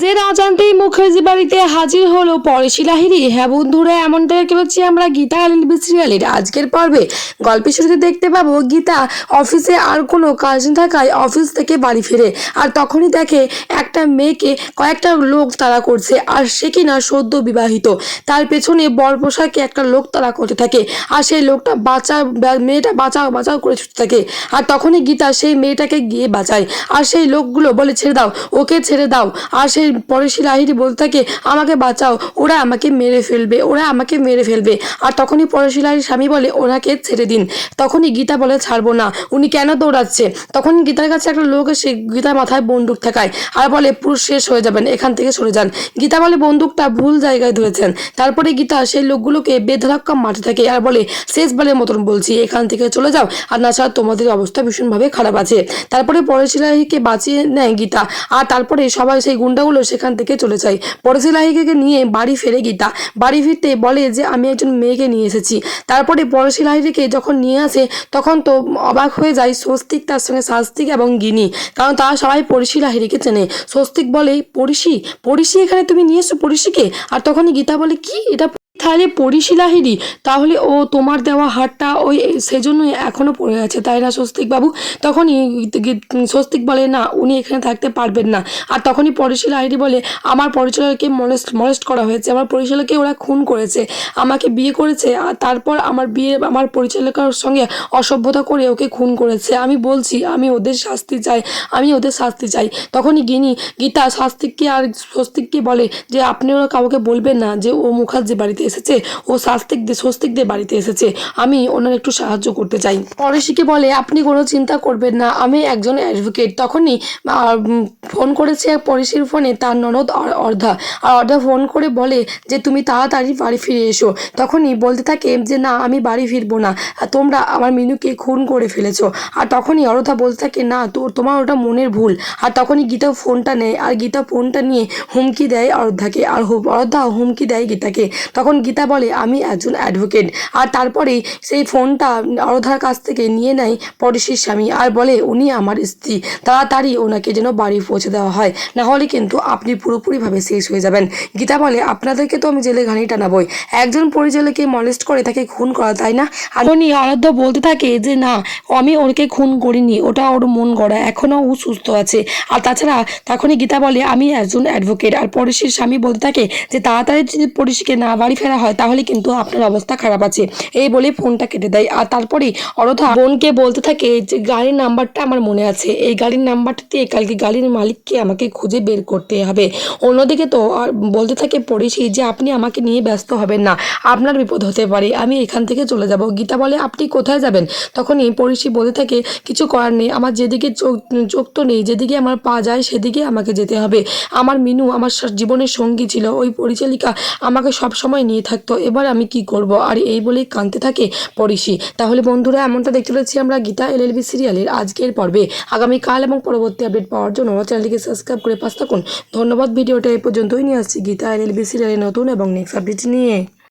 যে না মুখার্জি বাড়িতে, হাজির হলো পরেশি লাহিরি হ্যাঁ বন্ধুরা এমনটাই পাচ্ছি আমরা গীতা এলবি সিরিয়ালের আজকের পর্বে। গল্পের শুরুতে দেখতে পাবো, গীতা অফিসে আর কোনো কাজ না থাকায় অফিস থেকে বাড়ি ফিরে। আর তখনই দেখে একটা মেয়েকে কয়েকটা লোক তারা করছে, আর সে কিনা সদ্য বিবাহিত। তার পেছনে বর পোশাকে একটা লোক তারা করতে থাকে, আর সেই লোকটা বাঁচা মেয়েটা বাঁচাও বাঁচাও করে ছুটতে থাকে। আর তখনই গীতা সেই মেয়েটাকে গিয়ে বাঁচায়, আর সেই লোকগুলো বলে, ছেড়ে দাও, ওকে ছেড়ে দাও। আর সেই পরেশি লাহিরি বলতে থাকে, আমাকে বাঁচাও, ওরা আমাকে মেরে ফেলবে, ওরা আমাকে মেরে ফেলবে। আর তখনই পরেশি লাহির স্বামী বলে, ওনাকে ছেড়ে দিন। তখনই গীতা বলে, ছাড়বো না। উনি কেন দৌড়াচ্ছে? তখন গীতার কাছে একটা লোক এসে গীতার মাথায় বন্দুক ঠেকায় আর বলে, পুরুষ শেষ হয়ে যাবেন, এখান থেকে সরে যান। গীতা বলে, বন্দুকটা ভুল জায়গায় ধরেছেন। তারপরে গীতা সেই লোকগুলোকে বেধড়াক্কা মারতে থাকে আর বলে, শেষ বারের মতন বলছি, এখান থেকে চলে যাও, আর না ছাড়া তোমাদের অবস্থা ভীষণভাবে খারাপ আছে। তারপরে পরেশিলাহিকে বাঁচিয়ে নেয় গীতা। আর তারপরে সবাই সেই গুন্ডাগুলো সেখান থেকে চলে যায় পরেশিলাহিকে নিয়ে বাড়ি ফেরে গীতা। বাড়ি ফিরতে বলে যে, আমি একজন মেয়েকে নিয়ে এসেছি। তারপরে পরেশিলাহিকে যখন নিয়ে আসে, তখন তো অবাক হয়ে যায় স্বস্তিক তার সঙ্গে শাস্তিক এবং গিনি। কারণ তারা সবাই পরিশিলাহিরিকে চেনে। স্বস্তিক বলে, পরিশি? পরিশি এখানে তুমি নিয়ে এসো পরিশিকে? আর তখনই গীতা বলে, কি? এটা তাহলে পরিশিলাহিরি তাহলে ও তোমার দেওয়া হারটা ওই সেজন্যই এখনও পড়ে আছে, তাই না স্বস্তিক বাবু? তখনই স্বস্তিক বলে, না, উনি এখানে থাকতে পারবেন না। আর তখনই পরিশিলাহিরি বলে, আমার পরিচালককে মলেস্ট মলেস্ট করা হয়েছে। আমার পরিচালককে ওরা খুন করেছে। আমাকে বিয়ে করেছে আর তারপর আমার বিয়ে, আমার পরিচালকের সঙ্গে অসভ্যতা করে ওকে খুন করেছে। আমি বলছি, আমি ওদের শাস্তি চাই, আমি ওদের শাস্তি চাই। তখনই গিনি গীতা শাস্তিককে আর স্বস্তিককে বলে যে আপনি ওরা কাউকে বলবেন না যে, ও মুখার্জি বাড়িতে এসেছে ও শাস্তিকদের স্বস্তিকদের বাড়িতে এসেছে। আমি ওনার একটু সাহায্য করতে চাই। পরেশিকে বলে, আপনি কোনো চিন্তা করবেন না, আমি একজন অ্যাডভোকেট তখনই ফোন করেছে পরেশির ফোনে তার ননদ অর- অর্ধা। আর অর্ধা ফোন করে বলে যে, তুমি তাড়াতাড়ি বাড়ি ফিরে এসো। তখনই বলতে থাকে যে, না, আমি বাড়ি ফিরবো না। তোমরা আমার মিনুকে খুন করে ফেলেছো। আর তখনই অরধা বলতে থাকে, না তো তোমার ওটা মনের ভুল। আর তখনই গীতা ফোনটা নেয়। আর গীতা ফোনটা নিয়ে হুমকি দেয় অরধাকে। আর অরধা হুমকি দেয় গীতাকে। তখন গীতা বলে, আমি একজন অ্যাডভোকেট আর তারপরেই সেই ফোনটা অরধার কাছ থেকে নিয়ে নেয় পরেশির স্বামী আর বলে, উনি আমার স্ত্রী। তাড়াতাড়ি ওনাকে যেন বাড়ি পৌঁছে দেওয়া হয়। না হলে কিন্তু আপনি পুরোপুরিভাবে শেষ হয়ে যাবেন। গীতা বলে, আপনাদেরকে তো আমি জেলে ঘানি টানাবই। একজন পরিচালককে মলেস্ট করে তাকে খুন করা, তাই না? আর উনি আরাধ্য বলতে থাকে যে, না, আমি ওকে খুন করিনি। ওটা ওর মন গড়া। এখনও ও সুস্থ আছে। আর তাছাড়া তখনই গীতা বলে, আমি একজন অ্যাডভোকেট আর পরিশির স্বামী বলতে থাকে যে, তাড়াতাড়ি যদি পরিশিকে না বাড়ি ফেরা হয়, তাহলে কিন্তু আপনার অবস্থা খারাপ আছে। এই বলে ফোনটা কেটে দেয়। আর তারপরে অরথা বোনকে বলতে থাকে যে, গাড়ির নাম্বারটা আমার মনে আছে। এই গাড়ির নাম্বারটা দিয়ে কালকে গাড়ির মালিককে আমাকে খুঁজে বের করতে হবে। অন্যদিকে তো আর বলতে থাকে পড়েছি যে, আপনি আমাকে নিয়ে ব্যস্ত হবেন না। আপনার বিপদ হতে পারে। আমি এখান থেকে চলে যাব। গীতা বলে, আপনি কোথায় যাবেন? তখনই পড়েছি বলতে থাকে, কিছু করার নেই। আমার যেদিকে চোখ চোখ তো নেই। যেদিকে আমার পা যায়, সেদিকে আমাকে যেতে হবে। আমার মিনু আমার জীবনের সঙ্গী ছিল। ওই পরিচালিকা আমাকে সব সময় নিয়ে থাকতো। এবার আমি কি করব? আর এই বলেই কাঁদতে থাকে পরিশি। তাহলে বন্ধুরা, এমনটা দেখতে পেয়েছি আমরা গীতা এলএলবি সিরিয়ালের আজকের পর্বে। আগামীকাল এবং পরবর্তী আপডেট পাওয়ার জন্য আমার চ্যানেলটিকে সাবস্ক্রাইব করে পাশ থাকুন। ধন্যবাদ, ভিডিওটা এই পর্যন্তই। নিয়ে আসছি গীতা এলএলবি সিরিয়ালের নতুন এবং নেক্সট আপডেট নিয়ে।